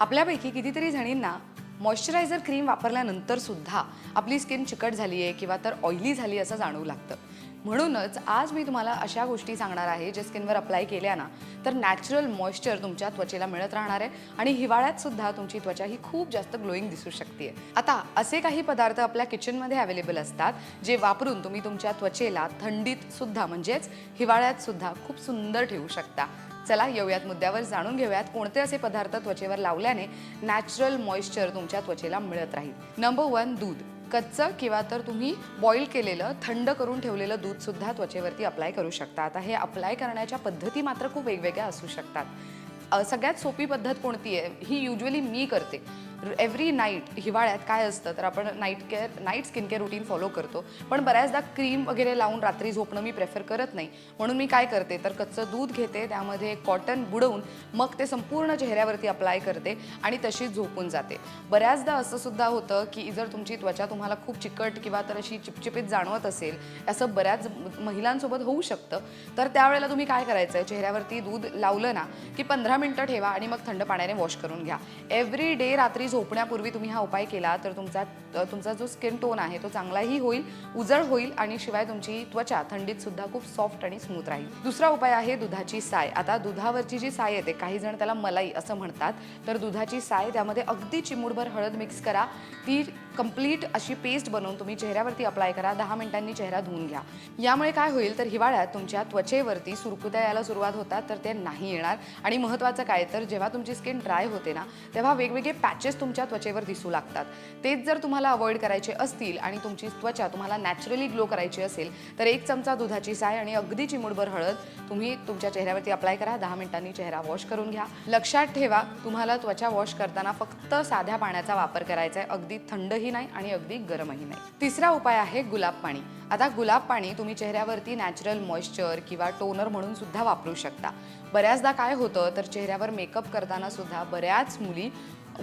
आपल्यापैकी कितीतरी जणींना moisturiser cream वापरल्यानंतर सुद्धा आपली स्किन चिकट झाली आहे किंवा तर ऑइली झाली असं जाणवू लागतं. म्हणूनच आज मी तुम्हाला अशा गोष्टी सांगणार आहे जे स्किनवर अप्लाय केल्या ना तर नॅचरल मॉइश्चर तुमच्या त्वचेला मिळत राहणार आहे आणि हिवाळ्यात सुद्धा तुमची त्वचा ही खूप जास्त ग्लोईंग दिसू शकते आता असे काही पदार्थ आपल्या किचनमध्ये अवेलेबल असतात जे वापरून तुम्ही तुमच्या त्वचेला थंडीत सुद्धा म्हणजेच हिवाळ्यात सुद्धा खूप सुंदर ठेवू शकता. चला येऊयात मुद्द्यावर जाणून घेऊयात कोणते असे पदार्थ त्वचेवर लावल्याने नॅचरल मॉइश्चर तुमच्या त्वचेला मिळत राहील. नंबर वन दूध. कच्चं किंवा तर तुम्ही बॉईल केलेलं थंड करून ठेवलेलं दूध सुद्धा त्वचेवरती अप्लाय करू शकता. आता हे अप्लाय करण्याच्या पद्धती मात्र खूप वेगवेगळ्या असू शकतात. सगळ्यात सोपी पद्धत कोणती आहे? ही युजली मी करते. एव्हरी नाईट हिवाळ्यात काय असतं तर आपण night care night skin care routine follow करतो. पण बऱ्याचदा क्रीम वगैरे लावून रात्री झोपणं मी प्रेफर करत नाही. म्हणून मी काय करते तर कच्चं दूध घेते त्यामध्ये कॉटन बुडवून मग ते संपूर्ण चेहऱ्यावरती अप्लाय करते आणि तशीच झोपून जाते. बऱ्याचदा असं सुद्धा होतं की जर तुमची त्वचा तुम्हाला खूप चिकट किंवा तर अशी चिपचिपीत जाणवत असेल असं बऱ्याच महिलांसोबत होऊ शकतं. तर त्यावेळेला तुम्ही काय करायचं आहे चेहऱ्यावरती दूध लावलं ना की पंधरा मिनटं ठेवा आणि मग थंड पाण्याने वॉश करून घ्या. एव्हरी डे रात्री झोपण्यापूर्वी तुम्ही हा उपाय केला तर तुमचा तुमचा जो स्किन टोन आहे तो चांगलाही होईल उजळ होईल आणि शिवाय तुमची त्वचा थंडीत सुद्धा खूप सॉफ्ट आणि स्मूथ राहील. दुसरा उपाय आहे दुधाची साय. आता दुधावरची जी साय येते काही जण त्याला मलाई असं म्हणतात. तर दुधाची साय त्यामध्ये अगदी चिमूडभर हळद मिक्स करा. ती कंप्लीट अशी पेस्ट बनवून तुम्ही चेहऱ्यावरती अप्लाय करा. दहा मिनिटांनी चेहरा धुवून घ्या. यामुळे काय होईल तर हिवाळ्यात तुमच्या त्वचेवरती सुरकुत्या यायला सुरुवात होतात तर ते नाही येणार. आणि महत्त्वाचं काय तर जेव्हा तुमची स्किन ड्राय होते ना तेव्हा वेगवेगळे पॅचेस तुमच्या त्वचेवर दिसू लागतात. तेच जर तुम्हाला अवॉइड करायचे असतील आणि तुमची त्वचा तुम्हाला नॅचरली ग्लो करायची असेल तर एक चमचा दुधाची साय आणि अगदी चिमुडभर हळद तुम्ही तुमच्या चेहऱ्यावरती अप्लाय करा. दहा मिनिटांनी चेहरा वॉश करून घ्या. लक्षात ठेवा तुम्हाला त्वचा वॉश करताना फक्त साध्या पाण्याचा वापर करायचा आहे. अगदी थंडही नाही आणि अगदी गरमही नाही. तिसरा उपाय आहे गुलाब पाणी. आता गुलाब पाणी तुम्ही चेहऱ्यावरती नॅचरल मॉइश्चर किंवा टोनर म्हणून सुद्धा वापरू शकता. बऱ्याचदा काय होतं तर चेहऱ्यावर मेकअप करताना सुद्धा बऱ्याच मुली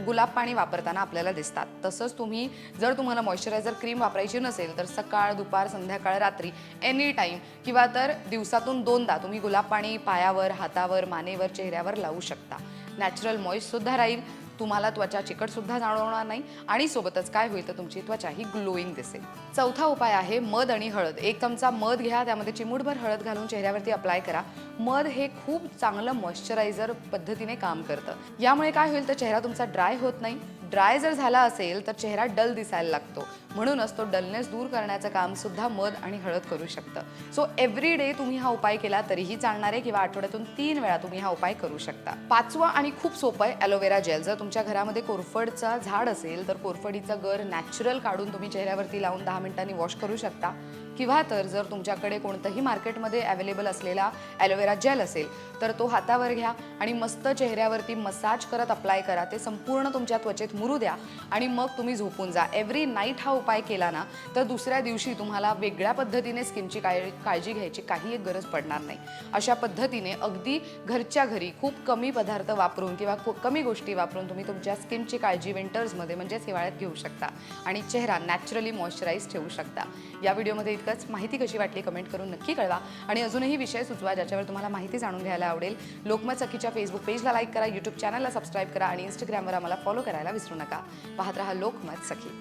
गुलाब पाणी वापरताना आपल्याला दिसतात. तसंच तुम्ही जर तुम्हाला मॉइश्चरायझर क्रीम वापरायची नसेल तर सकाळ दुपार संध्याकाळ रात्री एनी टाईम किंवा तर दिवसातून दोनदा तुम्ही गुलाब पाणी पायावर हातावर मानेवर चेहऱ्यावर लावू शकता. नॅचरल मॉइश्चसुद्धा राहील. तुम्हाला त्वचा चिकटसुद्धा जाणवणार नाही आणि सोबतच काय होईल तर तुमची त्वचा ही ग्लोईंग दिसेल. चौथा उपाय आहे मध आणि हळद. एक चमचा मध घ्या त्यामध्ये चिमूटभर हळद घालून चेहऱ्यावरती अप्लाय करा. मध हे खूप चांगलं मॉइश्चरायझर पद्धतीने काम करतं. यामुळे काय होईल तर चेहरा तुमचा ड्राय होत नाही. ड्राय जर झाला असेल तर चेहरा डल दिसायला लागतो. म्हणूनच तो डलनेस दूर करण्याचं काम सुद्धा मध आणि हळद करू शकतं. सो एव्हरी डे तुम्ही हा उपाय केला तरीही चालणार आहे किंवा आठवड्यातून तीन वेळा तुम्ही हा उपाय करू शकता. पाचवा आणि खूप सोपं आहे ॲलोवेरा जेल जर तुमच्या घरामध्ये कोरफडचा झाड असेल तर कोरफडीचं गर नॅचरल काढून तुम्ही चेहऱ्यावरती लावून दहा मिनिटांनी वॉश करू शकता. किंवा तर जर तुमच्याकडे कोणतंही मार्केटमध्ये अवेलेबल असलेला ॲलोवेरा जेल असेल तर तो हातावर घ्या आणि मस्त चेहऱ्यावरती मसाज करत अप्लाय करा. ते संपूर्ण तुमच्या त्वचेत मुरू द्या आणि मग तुम्ही झोपून जा. एव्हरी नाईट हा उपाय केला ना तर दुसऱ्या दिवशी तुम्हाला वेगळ्या पद्धतीने स्किनची काय काळजी घ्यायची काही एक गरज पडणार नाही. अशा पद्धतीने अगदी घरच्या घरी खूप कमी पदार्थ वापरून किंवा कमी गोष्टी वापरून तुम्ही तुमच्या स्किनची काळजी विंटर्समध्ये म्हणजेच हिवाळ्यात घेऊ शकता आणि चेहरा नॅचरली मॉइश्चराईज ठेवू शकता. या व्हिडिओमध्ये इतकंच. माहिती कशी वाटली कमेंट करून नक्की कळवा. आणि अजूनही विषय सुचवा ज्याच्यावर तुम्हाला माहिती जाणून घ्यायला आवडेल. लोकमत सखीच्या फेसबुक पेजला लाईक करा यूट्यूब चॅनलला सबस्क्राईब करा आणि इंस्टाग्रामवर आम्हाला फॉलो करायला विसरू नका. पाहत रहा लोकमत सखी.